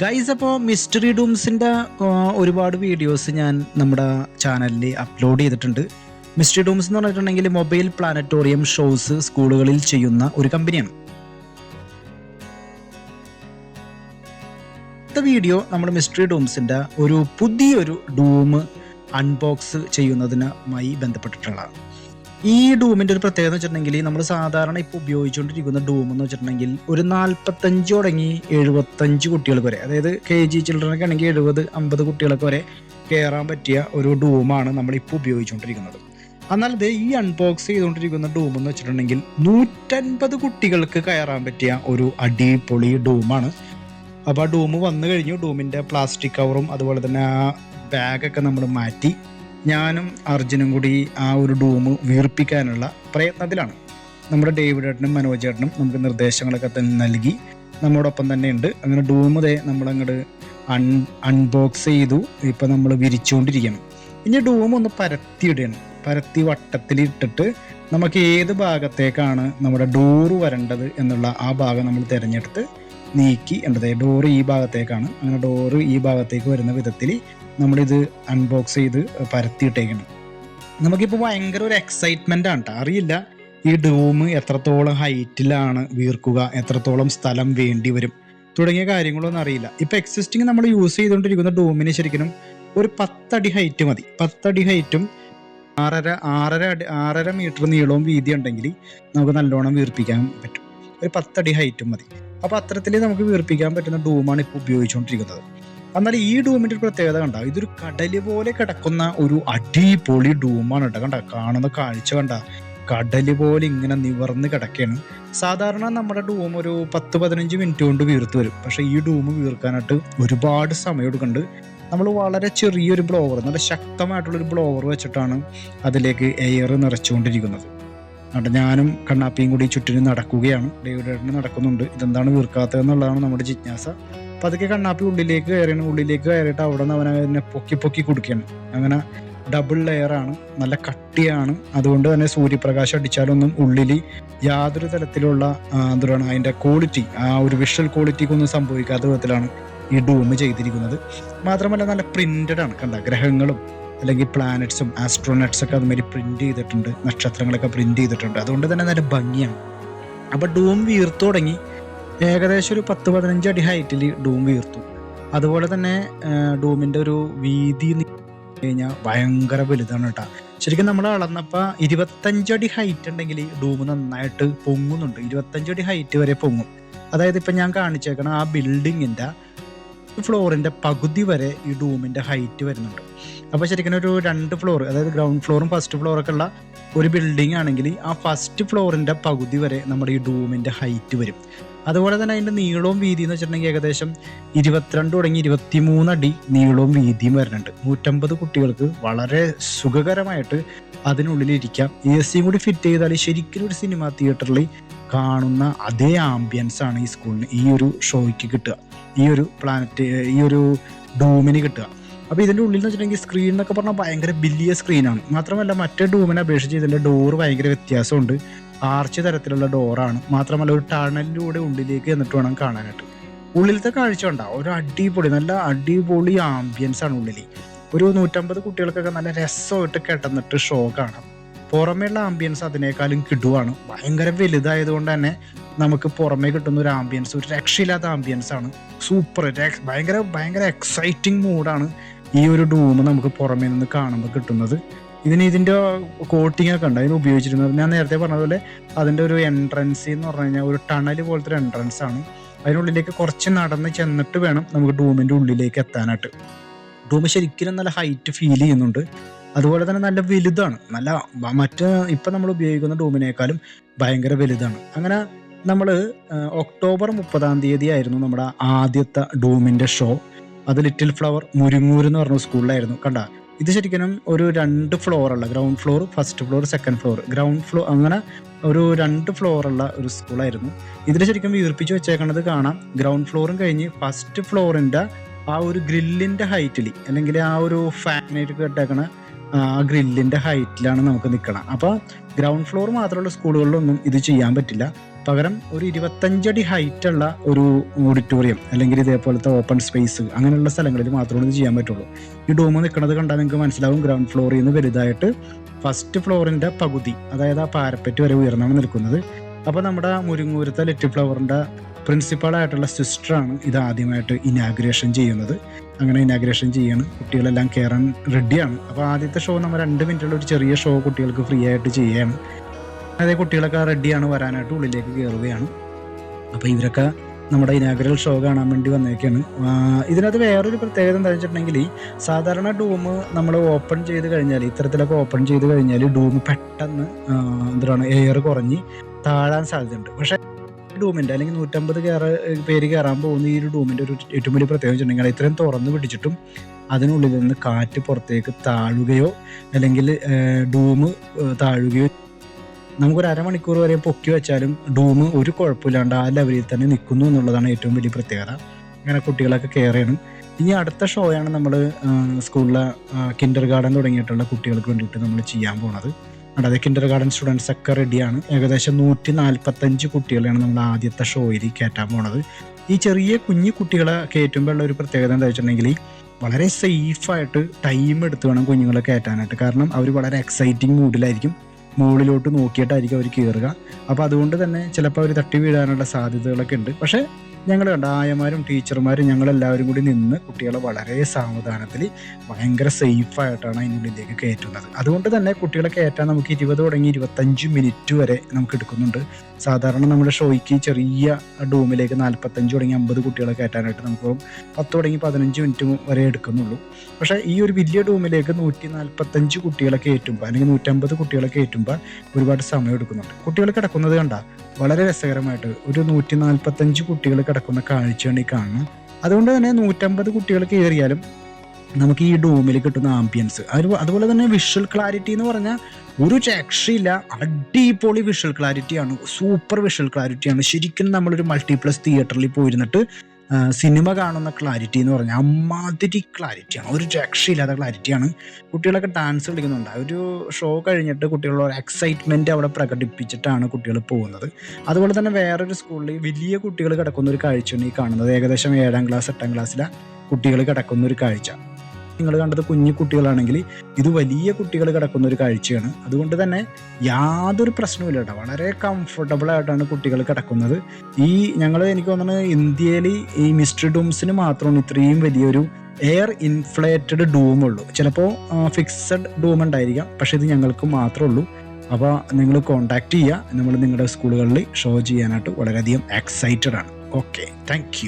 Guys അപ്പോൾ mystery ഡൂംസിന്റെ ഒരുപാട് videos ഞാൻ നമ്മുടെ ചാനലിൽ അപ്ലോഡ് ചെയ്തിട്ടുണ്ട്. മിസ്റ്ററി ഡൂംസ് എന്ന് പറഞ്ഞിട്ടുണ്ടെങ്കിൽ മൊബൈൽ പ്ലാനറ്റോറിയം ഷോസ് സ്കൂളുകളിൽ ചെയ്യുന്ന ഒരു കമ്പനിയാണ് അടുത്ത വീഡിയോ നമ്മൾ മിസ്റ്ററി ഡൂംസിന്റെ ഒരു പുതിയൊരു ഡൂം അൺബോക്സ് ചെയ്യുന്നതിനുമായി ബന്ധപ്പെട്ടിട്ടുള്ളതാണ്. ഈ ഡൂമിന്റെ ഒരു പ്രത്യേകത എന്ന് വെച്ചിട്ടുണ്ടെങ്കിൽ നമ്മൾ സാധാരണ ഇപ്പോൾ ഉപയോഗിച്ചുകൊണ്ടിരിക്കുന്ന ഡൂം എന്ന് വെച്ചിട്ടുണ്ടെങ്കിൽ ഒരു നാൽപ്പത്തഞ്ച് തുടങ്ങി എഴുപത്തഞ്ച് കുട്ടികൾക്ക് വരെ അതായത് കെ ജി ചിൽഡ്രനൊക്കെ ആണെങ്കിൽ എഴുപത് അമ്പത് കുട്ടികൾക്ക് വരെ കയറാൻ പറ്റിയ ഒരു ഡൂമാണ് നമ്മൾ നമ്മളിപ്പോൾ ഉപയോഗിച്ചുകൊണ്ടിരിക്കുന്നത്. എന്നാൽ ഇത് ഈ അൺബോക്സ് ചെയ്തുകൊണ്ടിരിക്കുന്ന ഡൂം എന്ന് വെച്ചിട്ടുണ്ടെങ്കിൽ നൂറ്റൻപത് കുട്ടികൾക്ക് കയറാൻ പറ്റിയ ഒരു അടിപൊളി ഡൂമാണ്. അപ്പോൾ ആ ഡൂം വന്നു കഴിഞ്ഞു ഡൂമിന്റെ പ്ലാസ്റ്റിക് കവറും അതുപോലെ തന്നെ ആ ബാഗൊക്കെ നമ്മൾ മാറ്റി. ഞാനും അർജുനും കൂടി ആ ഒരു ഡൂം വീർപ്പിക്കാനുള്ള പ്രയത്നത്തിലാണ്. നമ്മുടെ ഡേവിഡ് ഏട്ടനും മനോജ് ഏട്ടനും നമുക്ക് നിർദ്ദേശങ്ങളൊക്കെ തന്നെ നൽകി. നമ്മോടൊപ്പം തന്നെ ഉണ്ട് അങ്ങനെ ഡൂം ദേ നമ്മളങ്ങോട്ട് അൺ അൺബോക്സ് ചെയ്തു. ഇപ്പം നമ്മൾ വിരിച്ചുകൊണ്ടിരിക്കണം ഇനി ഡൂം ഒന്ന് പരത്തിയിടുകയാണ് പരത്തി വട്ടത്തിൽ ഇട്ടിട്ട് നമുക്ക് ഏത് ഭാഗത്തേക്കാണ് നമ്മുടെ ഡോറ് വരേണ്ടത് എന്നുള്ള ആ ഭാഗം നമ്മൾ തിരഞ്ഞെടുത്ത് നീക്കി. എന്തത് ഡോറ് ഈ ഭാഗത്തേക്കാണ്. അങ്ങനെ ഡോറ് ഈ ഭാഗത്തേക്ക് വരുന്ന വിധത്തിൽ നമ്മളിത് അൺബോക്സ് ചെയ്ത് പരത്തിയിട്ടേക്കണം നമുക്കിപ്പോൾ ഭയങ്കര ഒരു എക്സൈറ്റ്മെന്റ് ആണ് കേട്ടോ അറിയില്ല ഈ ഡൂം എത്രത്തോളം ഹൈറ്റിലാണ് വീർക്കുക എത്രത്തോളം സ്ഥലം വേണ്ടി വരും തുടങ്ങിയ കാര്യങ്ങളൊന്നും അറിയില്ല. ഇപ്പം എക്സിസ്റ്റിംഗ് നമ്മൾ യൂസ് ചെയ്തുകൊണ്ടിരിക്കുന്ന ഡൂമിന് ശരിക്കും ഒരു പത്തടി ഹൈറ്റ് മതി. പത്തടി ഹൈറ്റും ആറര ആറര അടി ആറര മീറ്റർ നീളവും വീതി ഉണ്ടെങ്കിൽ നമുക്ക് നല്ലോണം വീർപ്പിക്കാൻ പറ്റും. ഒരു പത്തടി ഹൈറ്റും മതി. അപ്പോൾ അത്തരത്തിൽ നമുക്ക് വീർപ്പിക്കാൻ പറ്റുന്ന ഡൂമാണ് ഇപ്പോൾ ഉപയോഗിച്ചുകൊണ്ടിരിക്കുന്നത് എന്നാൽ ഈ ഡൂമിന്റെ ഒരു പ്രത്യേകത കണ്ട? ഇതൊരു കടൽ പോലെ കിടക്കുന്ന ഒരു അടിപൊളി ഡൂമാണ് കേട്ടോ. കണ്ട? കാണുന്ന കാഴ്ച കണ്ട? കടൽ പോലെ ഇങ്ങനെ നിവർന്ന് കിടക്കുകയാണ് സാധാരണ നമ്മുടെ ഡൂം ഒരു പത്ത് പതിനഞ്ച് മിനിറ്റ് കൊണ്ട് വീർത്ത് വരും. പക്ഷെ ഈ ഡൂം വീർക്കാനായിട്ട് ഒരുപാട് സമയം എടുക്കുന്നുണ്ട്. നമ്മൾ വളരെ ചെറിയൊരു ബ്ലോവർ നല്ല ശക്തമായിട്ടുള്ളൊരു ബ്ലോവർ വെച്ചിട്ടാണ് അതിലേക്ക് എയർ നിറച്ചുകൊണ്ടിരിക്കുന്നത്. എന്നിട്ട് ഞാനും കണ്ണാപ്പിയും കൂടി ചുറ്റിനും നടക്കുകയാണ്. ഡേവിഡേട്ടന് നടക്കുന്നുണ്ട്. ഇതെന്താണ് വീർക്കാത്തത് എന്നുള്ളതാണ് നമ്മുടെ ജിജ്ഞാസ. പതുക്കെ കണ്ണാപ്പി ഉള്ളിലേക്ക് കയറിയാണ്. ഉള്ളിലേക്ക് കയറിയിട്ട് അവിടെ നിന്ന് അവനെ പൊക്കി പൊക്കി കൊടുക്കുകയാണ് അങ്ങനെ ഡബിൾ ലെയറാണ് നല്ല കട്ടിയാണ്. അതുകൊണ്ട് തന്നെ സൂര്യപ്രകാശം അടിച്ചാലൊന്നും ഉള്ളിൽ യാതൊരു തരത്തിലുള്ള എന്തുവാണ് അതിന്റെ ക്വാളിറ്റി ആ ഒരു വിഷ്വൽ ക്വാളിറ്റിക്കൊന്നും സംഭവിക്കാത്ത വിധത്തിലാണ് ഈ ഡൂം ചെയ്തിരിക്കുന്നത്. മാത്രമല്ല നല്ല പ്രിന്റഡ് ആണ് കണ്ട ഗ്രഹങ്ങളും അല്ലെങ്കിൽ പ്ലാനറ്റ്സും ആസ്ട്രോനറ്റ്സ് ഒക്കെ അതുമാതിരി പ്രിന്റ് ചെയ്തിട്ടുണ്ട്. നക്ഷത്രങ്ങളൊക്കെ പ്രിന്റ് ചെയ്തിട്ടുണ്ട്. അതുകൊണ്ട് തന്നെ നല്ല ഭംഗിയാണ്. അപ്പോൾ ഡൂം വീർത്തു തുടങ്ങി. ഏകദേശം ഒരു പത്ത് പതിനഞ്ച് അടി ഹൈറ്റിൽ ഡൂം വീർത്തു. അതുപോലെ തന്നെ ഡൂമിന്റെ ഒരു വീതി കഴിഞ്ഞാൽ ഭയങ്കര വലുതാണ് കേട്ടോ ശരിക്കും നമ്മൾ അളന്നപ്പോൾ ഇരുപത്തഞ്ചടി ഹൈറ്റ് ഉണ്ടെങ്കിൽ ഡൂം നന്നായിട്ട് പൊങ്ങുന്നുണ്ട്. ഇരുപത്തഞ്ചടി ഹൈറ്റ് വരെ പൊങ്ങും. അതായത് ഇപ്പം ഞാൻ കാണിച്ചേക്കണ ആ ബിൽഡിങ്ങിന്റെ ഫ്ലോറിന്റെ പകുതി വരെ ഈ ഡൂമിന്റെ ഹൈറ്റ് വരുന്നുണ്ട്. അപ്പോൾ ശരിക്കും ഒരു രണ്ട് ഫ്ലോർ അതായത് ഗ്രൗണ്ട് ഫ്ലോറും ഫസ്റ്റ് ഫ്ലോറൊക്കെ ഉള്ള ഒരു ബിൽഡിംഗ് ആണെങ്കിൽ ആ ഫസ്റ്റ് ഫ്ലോറിന്റെ പകുതി വരെ നമ്മുടെ ഈ ഡൂമിന്റെ ഹൈറ്റ് വരും. അതുപോലെ തന്നെ അതിന്റെ നീളവും വീതി എന്ന് വെച്ചിട്ടുണ്ടെങ്കിൽ ഏകദേശം ഇരുപത്തിരണ്ട് തുടങ്ങി ഇരുപത്തിമൂന്ന് അടി നീളവും വീതിയും വരുന്നുണ്ട്. നൂറ്റമ്പത് കുട്ടികൾക്ക് വളരെ സുഖകരമായിട്ട് അതിനുള്ളിൽ ഇരിക്കാം. എ സിയും കൂടി ഫിറ്റ് ചെയ്താൽ ശരിക്കും ഒരു സിനിമ തിയേറ്ററിൽ കാണുന്ന അതേ ആംബിയൻസ് ആണ് ഈ സ്കൂളിന് ഈ ഒരു ഷോയ്ക്ക് കിട്ടുക. ഈ ഒരു പ്ലാനറ്റ് ഈ ഒരു ഡൂമിന് കിട്ടുക. അപ്പോൾ ഇതിന്റെ ഉള്ളിൽ എന്ന് വെച്ചിട്ടുണ്ടെങ്കിൽ സ്ക്രീൻ എന്നൊക്കെ പറഞ്ഞാൽ ഭയങ്കര വലിയ സ്ക്രീനാണ് മാത്രമല്ല മറ്റേ ഡൂമിനെ അപേക്ഷിച്ച് ഇതിന്റെ ഡോറ് ഭയങ്കര വ്യത്യാസമുണ്ട്. ആർച്ച് തരത്തിലുള്ള ഡോറാണ്. മാത്രമല്ല ഒരു ടണലിലൂടെ ഉള്ളിലേക്ക് എന്നിട്ട് വേണം കാണാനായിട്ട്. ഉള്ളിലത്തെ കാഴ്ച ഉണ്ടാവും ഒരു അടിപൊളി നല്ല അടിപൊളി ആംബിയൻസ് ആണ് ഉള്ളിൽ ഒരു നൂറ്റമ്പത് കുട്ടികൾക്കൊക്കെ നല്ല രസമായിട്ട് കിടന്നിട്ട് ഷോ കാണാം. പുറമേയുള്ള ആംബിയൻസ് അതിനേക്കാളും കിടുവാണ്. ഭയങ്കര വലുതായതുകൊണ്ട് തന്നെ നമുക്ക് പുറമേ കിട്ടുന്ന ഒരു ആംബിയൻസ് ഒരു രക്ഷയില്ലാത്ത ആംബിയൻസ് ആണ്. സൂപ്പർ ഭയങ്കര ഭയങ്കര എക്സൈറ്റിംഗ് മൂഡാണ് ഈ ഒരു ഡൂമ് നമുക്ക് പുറമേ നിന്ന് കാണുമ്പോൾ കിട്ടുന്നത്. ഇതിന് ഇതിന്റെ കോട്ടിംഗ് ഒക്കെ ഉണ്ട്. അതിന് ഉപയോഗിച്ചിരുന്നത്. ഞാൻ നേരത്തെ പറഞ്ഞതുപോലെ അതിന്റെ ഒരു എൻട്രൻസ് എന്ന് പറഞ്ഞു കഴിഞ്ഞാൽ ഒരു ടണൽ പോലത്തെ ഒരു എൻട്രൻസ് ആണ്. അതിനുള്ളിലേക്ക് കുറച്ച് നടന്ന് ചെന്നിട്ട് വേണം നമുക്ക് ഡൂമിന്റെ ഉള്ളിലേക്ക് എത്താനായിട്ട്. ഡൂം ശരിക്കും നല്ല ഹൈറ്റ് ഫീൽ ചെയ്യുന്നുണ്ട്. അതുപോലെ തന്നെ നല്ല വലുതാണ്. നല്ല മറ്റ് ഇപ്പം നമ്മൾ ഉപയോഗിക്കുന്ന ഡൂമിനേക്കാളും ഭയങ്കര വലുതാണ്. അങ്ങനെ നമ്മൾ ഒക്ടോബർ മുപ്പതാം തീയതി ആയിരുന്നു നമ്മുടെ ആദ്യത്തെ ഡൂമിന്റെ ഷോ അത് ലിറ്റിൽ ഫ്ലവർ മുരിങ്ങൂർ എന്ന് പറഞ്ഞ സ്കൂളിലായിരുന്നു കണ്ട? ഇത് ശരിക്കും ഒരു രണ്ട് ഫ്ലോർ ഉള്ള ground floor first floor second floor ground floor അങ്ങനെ ഒരു രണ്ട് ഫ്ലോർ ഉള്ള ഒരു സ്കൂളായിരുന്നു ഇതിൽ ശരിക്കും വീർപ്പിച്ച് വെച്ചേക്കണത് കാണാം. ഗ്രൗണ്ട് ഫ്ലോറും കഴിഞ്ഞ് ഫസ്റ്റ് ഫ്ലോറിന്റെ ആ ഒരു ഗ്രില്ലിന്റെ ഹൈറ്റിൽ അല്ലെങ്കിൽ ആ ഒരു ഫാനായിട്ട് കേട്ടേക്കണ ആ ഗ്രില്ലിന്റെ ഹൈറ്റിലാണ് നമുക്ക് നിൽക്കണം അപ്പോൾ ഗ്രൗണ്ട് ഫ്ലോർ മാത്രമുള്ള സ്കൂളുകളിലൊന്നും ഇത് ചെയ്യാൻ പറ്റില്ല. പകരം ഒരു ഇരുപത്തഞ്ചടി ഹൈറ്റ് ഉള്ള ഒരു ഓഡിറ്റോറിയം അല്ലെങ്കിൽ ഇതേപോലത്തെ ഓപ്പൺ സ്പേസ് അങ്ങനെയുള്ള സ്ഥലങ്ങളിൽ മാത്രമേ ഇത് ചെയ്യാൻ പറ്റുള്ളൂ. ഈ ഡോമ് നിൽക്കുന്നത് കണ്ടാൽ നിങ്ങൾക്ക് മനസ്സിലാവും ഗ്രൗണ്ട് ഫ്ലോറിൽ നിന്ന് വലുതായിട്ട് ഫസ്റ്റ് ഫ്ലോറിന്റെ പകുതി അതായത് ആ പാരപ്പറ്റ് വരെ ഉയർന്നാണ് നിൽക്കുന്നത്. അപ്പോൾ നമ്മുടെ മുരിങ്ങൂരത്തെ ലിറ്റിൽ ഫ്ലവറിന്റെ പ്രിൻസിപ്പാളായിട്ടുള്ള സിസ്റ്ററാണ് ഇത് ആദ്യമായിട്ട് ഇനാഗ്രേഷൻ ചെയ്യുന്നത്. അങ്ങനെ ഇനാഗ്രേഷൻ ചെയ്യാണ്. കുട്ടികളെല്ലാം കയറാൻ റെഡിയാണ് അപ്പോൾ ആദ്യത്തെ ഷോ നമ്മൾ രണ്ട് മിനിറ്റുള്ള ഒരു ചെറിയ ഷോ കുട്ടികൾക്ക് ഫ്രീ ആയിട്ട് ചെയ്യുകയാണ്. അതേ കുട്ടികളൊക്കെ റെഡിയാണ് വരാനായിട്ട് ഉള്ളിലേക്ക് കയറുകയാണ് അപ്പോൾ ഇവരൊക്കെ നമ്മുടെ ഇനാഗ്രൽ ഷോ കാണാൻ വേണ്ടി വന്നേക്കാണ്. ഇതിനകത്ത് വേറൊരു പ്രത്യേകത എന്താ വെച്ചിട്ടുണ്ടെങ്കിൽ സാധാരണ ഡൂം നമ്മൾ ഓപ്പൺ ചെയ്ത് കഴിഞ്ഞാൽ ഇത്തരത്തിലൊക്കെ ഓപ്പൺ ചെയ്ത് കഴിഞ്ഞാൽ ഡൂം പെട്ടെന്ന് എന്താണ് എയർ കുറഞ്ഞ് താഴാൻ സാധ്യതയുണ്ട്. പക്ഷേ ഡൂമിന്റെ അല്ലെങ്കിൽ നൂറ്റമ്പത് കയറ പേര് കയറാൻ പോകുന്ന ഈ ഒരു ഡൂമിന്റെ ഒരു ഏറ്റവും വലിയ പ്രത്യേകത വെച്ചിട്ടുണ്ടെങ്കിൽ ഇത്രയും തുറന്ന് പിടിച്ചിട്ടും അതിനുള്ളിൽ നിന്ന് കാറ്റ് പുറത്തേക്ക് താഴുകയോ അല്ലെങ്കിൽ ഡൂം താഴുകയോ നമുക്കൊരു അരമണിക്കൂർ വരെ പൊക്കി വെച്ചാലും ഡൂം ഒരു കുഴപ്പമില്ലാണ്ട് ആ ലെവലിൽ തന്നെ നിൽക്കുന്നു എന്നുള്ളതാണ് ഏറ്റവും വലിയ പ്രത്യേകത. അങ്ങനെ കുട്ടികളൊക്കെ കെയർ ചെയ്യണം. ഇനി അടുത്ത ഷോയാണ് നമ്മൾ സ്കൂളിലെ കിൻഡർ ഗാർഡൻ തുടങ്ങിയിട്ടുള്ള കുട്ടികൾക്ക് വേണ്ടിയിട്ട് നമ്മൾ ചെയ്യാൻ പോണത്. അതായത് കിൻഡർ ഗാർഡൻ സ്റ്റുഡൻസ് ഒക്കെ റെഡിയാണ് ഏകദേശം നൂറ്റി നാൽപ്പത്തഞ്ച് കുട്ടികളെയാണ് നമ്മൾ ആദ്യത്തെ ഷോയിൽ കയറ്റാൻ പോണത്. ഈ ചെറിയ കുഞ്ഞു കുട്ടികളെ കയറ്റുമ്പോൾ ഉള്ള ഒരു പ്രത്യേകത എന്താ വെച്ചിട്ടുണ്ടെങ്കിൽ വളരെ സേഫായിട്ട് ടൈം എടുത്ത് വേണം കുഞ്ഞുങ്ങളെ കയറ്റാനായിട്ട്. കാരണം അവർ വളരെ എക്സൈറ്റിംഗ് മൂഡിലായിരിക്കും മുകളിലോട്ട് നോക്കിയിട്ടായിരിക്കും അവർ കയറുക. അപ്പോൾ അതുകൊണ്ട് തന്നെ ചിലപ്പോൾ അവർ തട്ടി വീഴാനുള്ള സാധ്യതകളൊക്കെ ഉണ്ട്. പക്ഷേ ഞങ്ങൾ ഉണ്ടായമാരും ടീച്ചർമാരും ഞങ്ങളെല്ലാവരും കൂടി നിന്ന് കുട്ടികളെ വളരെ സാവധാനത്തിൽ ഭയങ്കര സേഫായിട്ടാണ് അതിനുള്ളിലേക്ക് കയറ്റുന്നത്. അതുകൊണ്ട് തന്നെ കുട്ടികളെ കയറ്റാൻ നമുക്ക് ഇരുപത് തുടങ്ങി ഇരുപത്തഞ്ച് മിനിറ്റ് വരെ നമുക്ക് എടുക്കുന്നുണ്ട്. സാധാരണ നമ്മുടെ ഷോയ്ക്ക് ചെറിയ ഡൂമിലേക്ക് നാൽപ്പത്തഞ്ച് തുടങ്ങി അമ്പത് കുട്ടികളെ കയറ്റാനായിട്ട് നമുക്ക് പത്ത് തുടങ്ങി പതിനഞ്ച് മിനിറ്റ് വരെ എടുക്കുന്നുള്ളൂ. പക്ഷേ ഈ ഒരു വലിയ ഡൂമിലേക്ക് നൂറ്റി നാൽപ്പത്തഞ്ച് കുട്ടികളെ കയറ്റുമ്പോൾ അല്ലെങ്കിൽ നൂറ്റമ്പത് കുട്ടികളെ കയറ്റുമ്പോൾ ഒരുപാട് സമയം എടുക്കുന്നുണ്ട്. കുട്ടികൾ കിടക്കുന്നത് കണ്ട വളരെ രസകരമായിട്ട് ഒരു നൂറ്റി നാൽപ്പത്തഞ്ച് കുട്ടികൾ കിടക്കുന്ന കാഴ്ചയാണ് ഈ കാണുന്നത്. അതുകൊണ്ട് തന്നെ നൂറ്റമ്പത് കുട്ടികൾ കയറിയാലും നമുക്ക് ഈ ഡൂമിൽ കിട്ടുന്ന ആംബിയൻസ് അതുപോലെ തന്നെ വിഷ്വൽ ക്ലാരിറ്റി എന്ന് പറഞ്ഞാൽ ഒരു രക്ഷയില്ല. അടിപൊളി വിഷ്വൽ ക്ലാരിറ്റിയാണ് സൂപ്പർ വിഷ്വൽ ക്ലാരിറ്റിയാണ് ശരിക്കും നമ്മളൊരു മൾട്ടിപ്ലസ് തിയേറ്ററിൽ പോയിരുന്നിട്ട് സിനിമ കാണുന്ന ക്ലാരിറ്റി എന്ന് പറഞ്ഞാൽ അമ്മാതിരി ക്ലാരിറ്റിയാണ് ഒരു രക്ഷയില്ലാത്ത ക്ലാരിറ്റിയാണ് കുട്ടികളൊക്കെ ഡാൻസ് കളിക്കുന്നുണ്ട്. ഒരു ഷോ കഴിഞ്ഞിട്ട് കുട്ടികളുടെ ഒരു എക്സൈറ്റ്മെന്റ് അവിടെ പ്രകടിപ്പിച്ചിട്ടാണ് കുട്ടികൾ പോകുന്നത്. അതുപോലെ തന്നെ വേറൊരു സ്കൂളിൽ വലിയ കുട്ടികൾ കിടക്കുന്ന ഒരു കാഴ്ചയാണ് ഈ കാണുന്നത്. ഏകദേശം ഏഴാം ക്ലാസ് എട്ടാം ക്ലാസ്സിലെ കുട്ടികൾ കിടക്കുന്ന ഒരു കാഴ്ച. നിങ്ങൾ കണ്ടത് കുഞ്ഞു കുട്ടികളാണെങ്കിൽ ഇത് വലിയ കുട്ടികൾ കിടക്കുന്ന ഒരു കാഴ്ചയാണ്. അതുകൊണ്ട് തന്നെ യാതൊരു പ്രശ്നവുമില്ല കേട്ടോ. വളരെ കംഫർട്ടബിൾ ആയിട്ടാണ് കുട്ടികൾ കിടക്കുന്നത്. ഈ ഞങ്ങൾ എനിക്ക് തോന്നുന്നത് ഇന്ത്യയിൽ ഈ മിസ്റ്റർ ഡൂംസിന് മാത്രമാണ് ഇത്രയും വലിയൊരു എയർ ഇൻഫ്ലേറ്റഡ് ഡൂം ഉള്ളൂ. ചിലപ്പോൾ ഫിക്സഡ് ഡൂം ഉണ്ടായിരിക്കാം. പക്ഷെ ഇത് ഞങ്ങൾക്ക് മാത്രമേ ഉള്ളൂ. അപ്പോൾ നിങ്ങൾ കോണ്ടാക്ട് ചെയ്യുക. നമ്മൾ നിങ്ങളുടെ സ്കൂളുകളിൽ ഷോ ചെയ്യാനായിട്ട് വളരെയധികം എക്സൈറ്റഡ് ആണ്. Okay thank